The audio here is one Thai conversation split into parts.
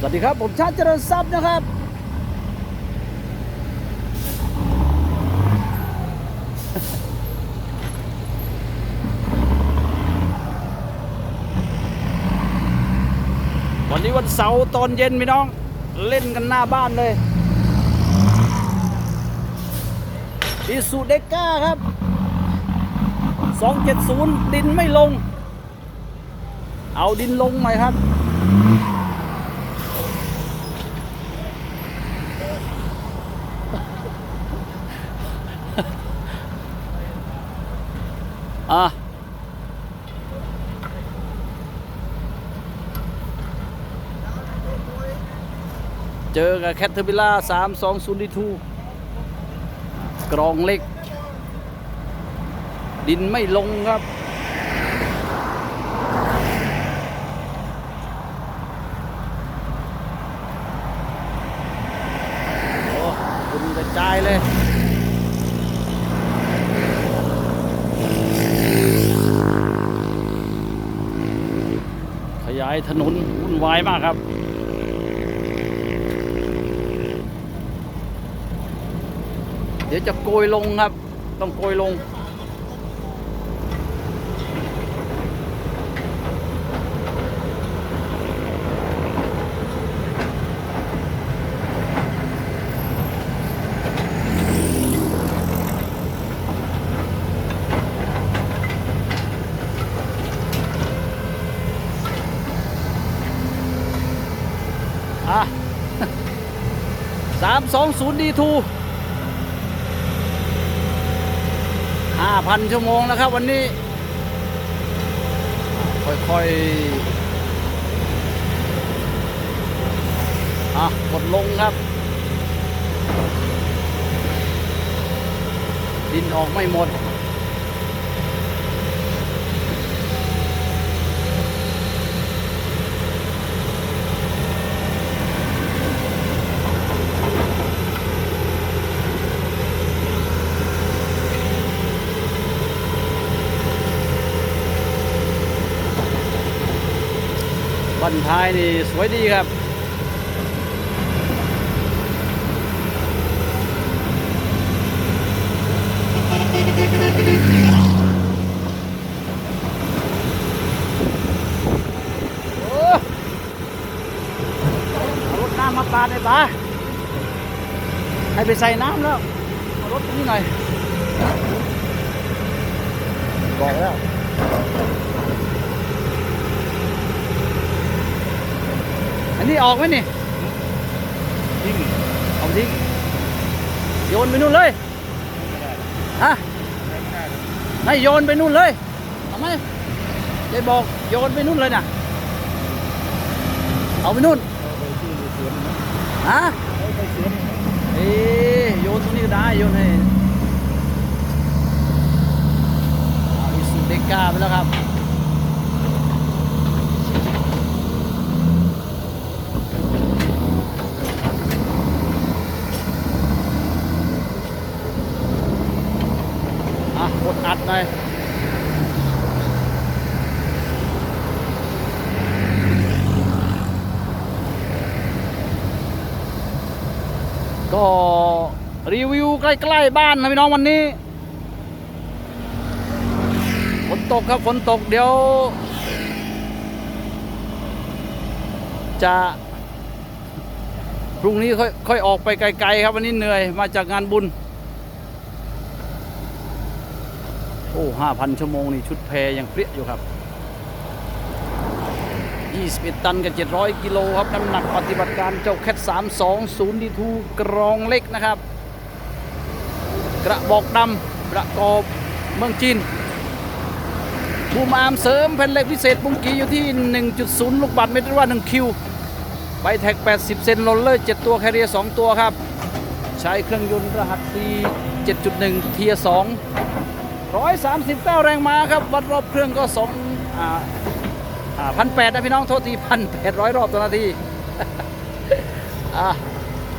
สวัสดีครับ ผมชาติเจริญทรัพย์นะครับ วันนี้วันเสาร์ตอนเย็นพี่น้อง เล่นกันหน้าบ้านเลยอิสุเดก้าครับ 270 ดินไม่ลง เอาดินลงไหมครับ อะเจอกับแคทเทอร์บิล่าสามสองศูนย์ดีทูกรองเล็ก ดินไม่ลงครับ โอ้คุณกระจายเลย ขยาย ถนนวุ่นวายมากครับ เดี๋ยวจะโกยลงครับ ต้องโกยลง สามสองศูนย์ดีทูห้าพันชั่วโมงแล้วครับวันนี้ ค่อยๆอะกดลงครับ ดินออกไม่หมด บันท้ายนี่สวยดีครับโอ้รถน้ำมาปาดเลยปาให้ไปใส่น้ำแล้วเอารถตรงนี้หน่อยบอกแล้ว อันนี้ออกไหมนี่ทิ้งเอาทิ้งโยนไปนู่นเลยฮะไม่โยนไปนู่นเลยเอาไหมยายบอกโยนไปนู่นเลยน่ะเอาไปนู่นฮะเอ้ยโยนตรงนี้ก็ได้โยนให้เอาอิสุเดก้าไปแล้วครับ กดอัดหน่อยก็รีวิวใกล้ๆบ้านนะพี่น้องวันนี้ฝนตกครับฝนตกเดี๋ยว จะพรุ่งนี้ค่อยค่อยออกไปไกลๆครับวันนี้เหนื่อยมาจากงานบุญ โอ้ห้าพันชั่วโมงนี่ชุดแพยังเปรี้ยอยู่ครับ21ตันกับ 700 กิโลครับ น้ำหนักปฏิบัติการเจ้าแคท320ดีทูกรองเล็กนะครับ กระบอกดำประกอบเมืองจีนบูมอาร์มเสริมแผ่นเหล็กพิเศษบุงกีอยู่ที่ 1.0 ลูกบาศก์เมตรหรือว่า 1 คิวใบแท็ก 80 เซนโรลเลอร์ 7 ตัวแคเรีย 2 ตัวครับ ใช้เครื่องยนต์รหัส D 7.1 เทียร์ 2 139แรงม้าครับ วัดรอบเครื่องก็สองพันแปดนะพี่น้องโทษทีพันแปดร้อยรอบต่อนาที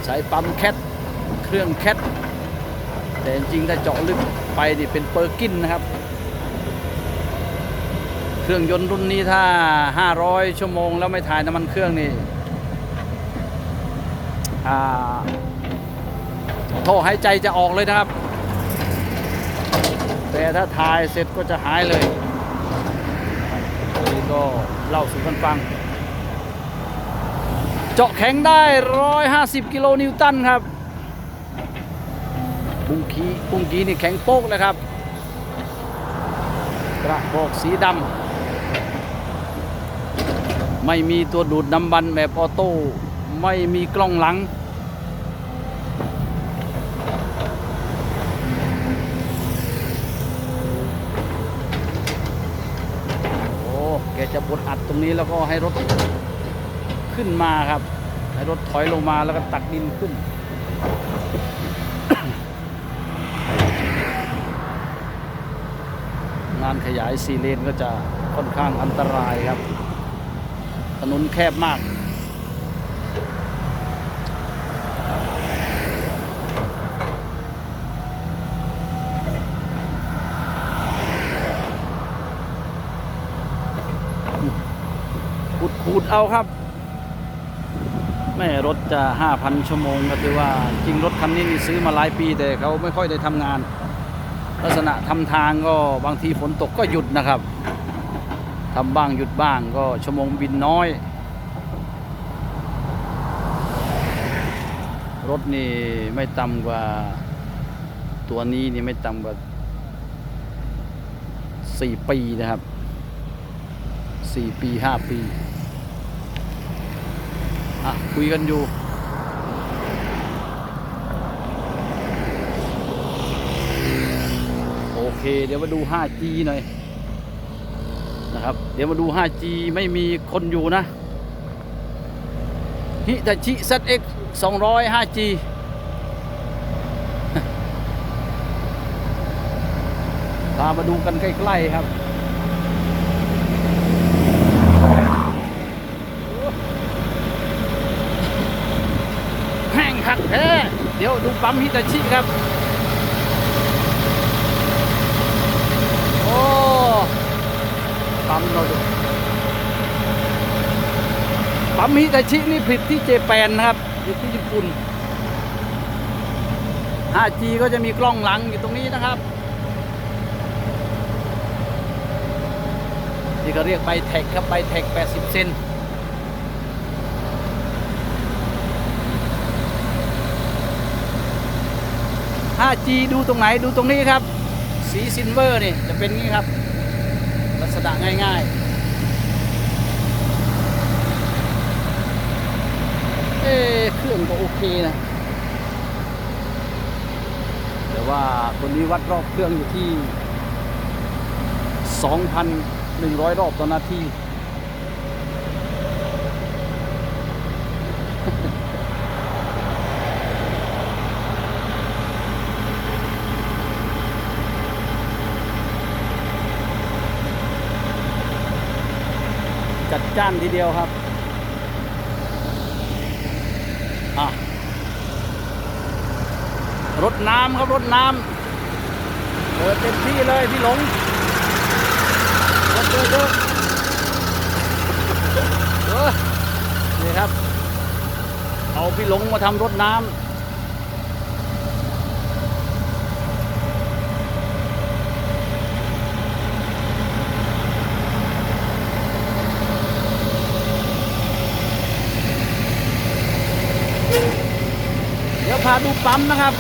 ใช้ปั๊มแคทเครื่องแคทแต่จริงถ้าเจาะลึกไปนี่เป็นเปอร์กินนะครับ เครื่องยนต์รุ่นนี้ถ้า 500 ชั่วโมงแล้วไม่ถ่ายน้ำมันเครื่องนี่ท่อหายใจจะออกเลยนะครับ แต่ถ้าถ่ายเสร็จก็จะหายเลยนี่ก็เล่าสู่กันฟัง เจาะแข็งได้ 150 กิโลนิวตันครับปุ้งกีปุ้งกีนี่แข็งโป๊กเลยครับ กระบอกสีดำไม่มีตัวดูดน้ำบันแบบออโต้ไม่มีกล้องหลัง โอ้ แก จะบดอัดตรงนี้แล้วก็ให้รถขึ้นมาครับ ให้รถถอยลงมาแล้วก็ตักดินขึ้น งานขยายสี่เลนก็จะค่อนข้างอันตรายครับ ถนนแคบมาก เอาครับแม่รถจะ 5,000 ชั่วโมงก็ถือว่าจริงรถคันนี้นี่ซื้อมาหลายปีแต่เขาไม่ค่อยได้ทำงาน ลักษณะทำทางก็บางทีฝนตกก็หยุดนะครับทำบ้างหยุดบ้างก็ชั่วโมงบินน้อย รถนี่ไม่ต่ำกว่าตัวนี้นี่ไม่ต่ำกว่า4ปีนะครับ4ปี 5 ปี อะ คุยกันอยู่ โอเค เดี๋ยวมาดู 5G หน่อยนะครับ เดี๋ยวมาดู 5G ไม่มีคนอยู่นะฮิตาชิ ZX 200 5G พามาดูกันใกล้ ๆ ครับ แห้งคักแท้ เดี๋ยวดูปั๊มฮิตาชิครับ โอ้ ปั๊มเราดูปั๊มฮิตาชินี่ผลิตที่เจแปนนะครับอยู่ที่ญี่ปุ่น 5G ก็จะมีกล้องหลังอยู่ตรงนี้นะครับที่เขาเรียกใบแท็กครับใบแท็ก 80 เซน 5G ดูตรงไหนดูตรงนี้ครับ สีซิลเวอร์นี่จะเป็นงี้ครับ ลักษณะง่ายๆ เอ๊เครื่องก็โอเคนะ แต่ว่าตัวนี้วัดรอบเครื่องอยู่ที่ 2,100 รอบต่อนาที จัดจ้านทีเดียวครับรถน้ำครับรถน้ำเปิดเต็มที่เลยพี่หลงรถเยอะเยอะเออนี่ครับ เอาพี่หลงมาทำรถน้ำ พาดูปั๊มนะครับ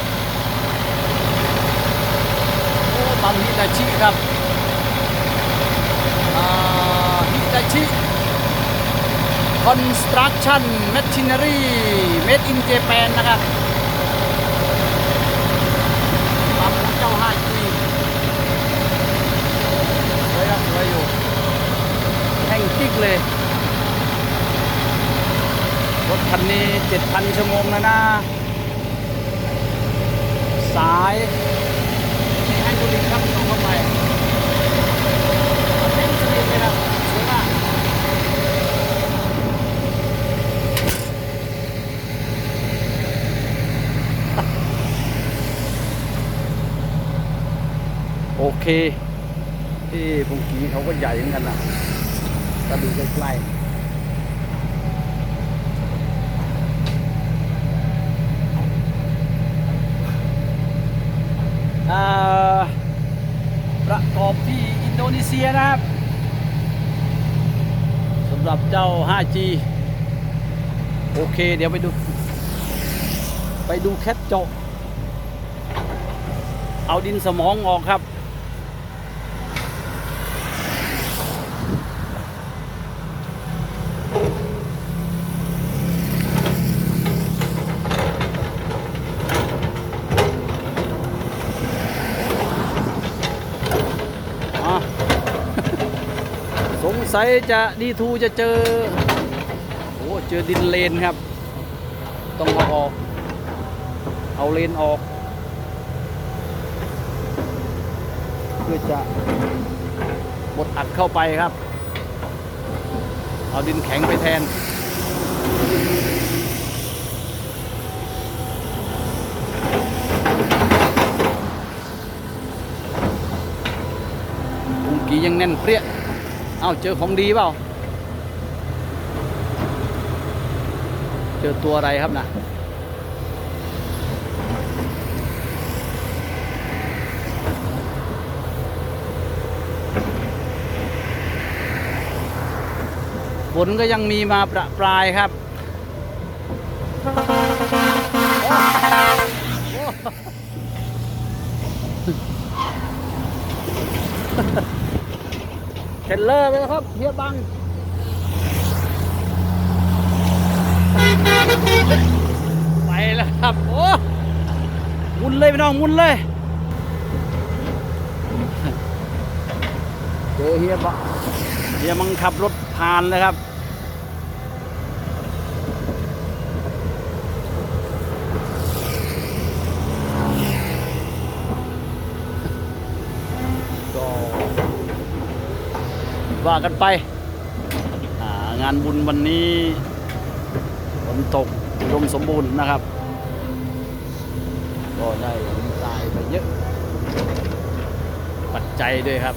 โอ้ปั๊มฮิตาชิครับฮิตาชิ Construction Machinery Made in Japan นะครับปั๊มของเจ้า 5G สวยครับสวยอยู่แห้งกิ๊กเลย รถคันนี้ 7,000 ชั่วโมงแล้วนะ สายนี่ให้ดูดิครับส่องเข้าไปเต็มสนิทเลยครับสวยมากโอเค ที่พงกีเขาก็ใหญ่เหมือนกันนะถ้าดูใกล้ๆีนะครับสำหรับเจ้า 5G โอเค เดี๋ยวไปดู ไปดูแคทเจาะเอาดินสมองออกครับ สงสัยจะดีทูจะเจอ โอ้เจอดินเลนครับ ต้องเอาออก เอาเลนออก เพื่อจะบดอัดเข้าไปครับ เอาดินแข็งไปแทนกุงกียังแน่นเปรี้ย เอ้าเจอของดีเปล่า เจอตัวอะไรครับนะฝนก็ยังมีมาประปรายครับเทเลอร์ไปแล้วครับเฮียบังไปแล้วครับ โอ้หมุนเลยพี่น้องหมุนเลยเจอเฮียบังเฮียมังขับรถผ่านเลยครับ ว่ากันไปงานบุญวันนี้ฝนตกอุดมสมบูรณ์นะครับ ก็ได้หนทรายไปเยอะ ปัจจัยด้วยครับ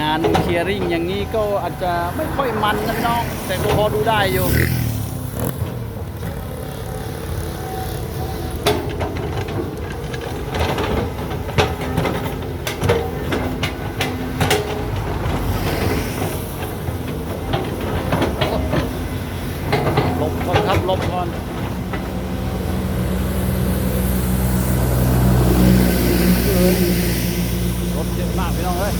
งานเคลียร์ริ่งอย่างนี้ก็อาจจะไม่ค่อยมันนะพี่น้อง แต่ก็พอดูได้อยู่ หลบก่อนครับหลบก่อนรถเยอะมากพี่น้องเอ้ย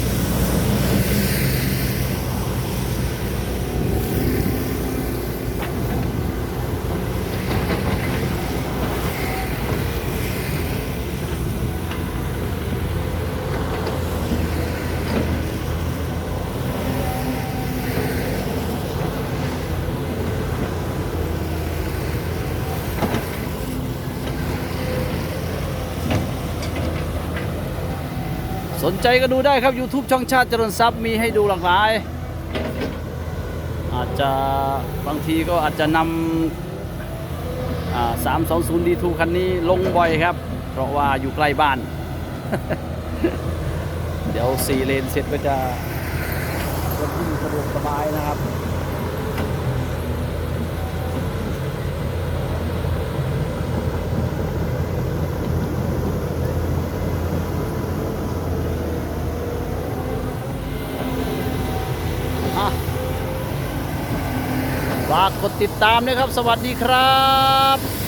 สนใจก็ดูได้ครับ YouTube ช่องชาติเจริญทรัพย์มีให้ดูหลากหลาย อาจจะบางทีก็อาจจะนำอ่า320 D2 คันนี้ลงบ่อยครับ เพราะว่าอยู่ใกล้บ้าน เดี๋ยว4เลนเสร็จก็จะรถวิ่สะดวกสบายนะครับากกดติดตามนะครับ สวัสดีครับ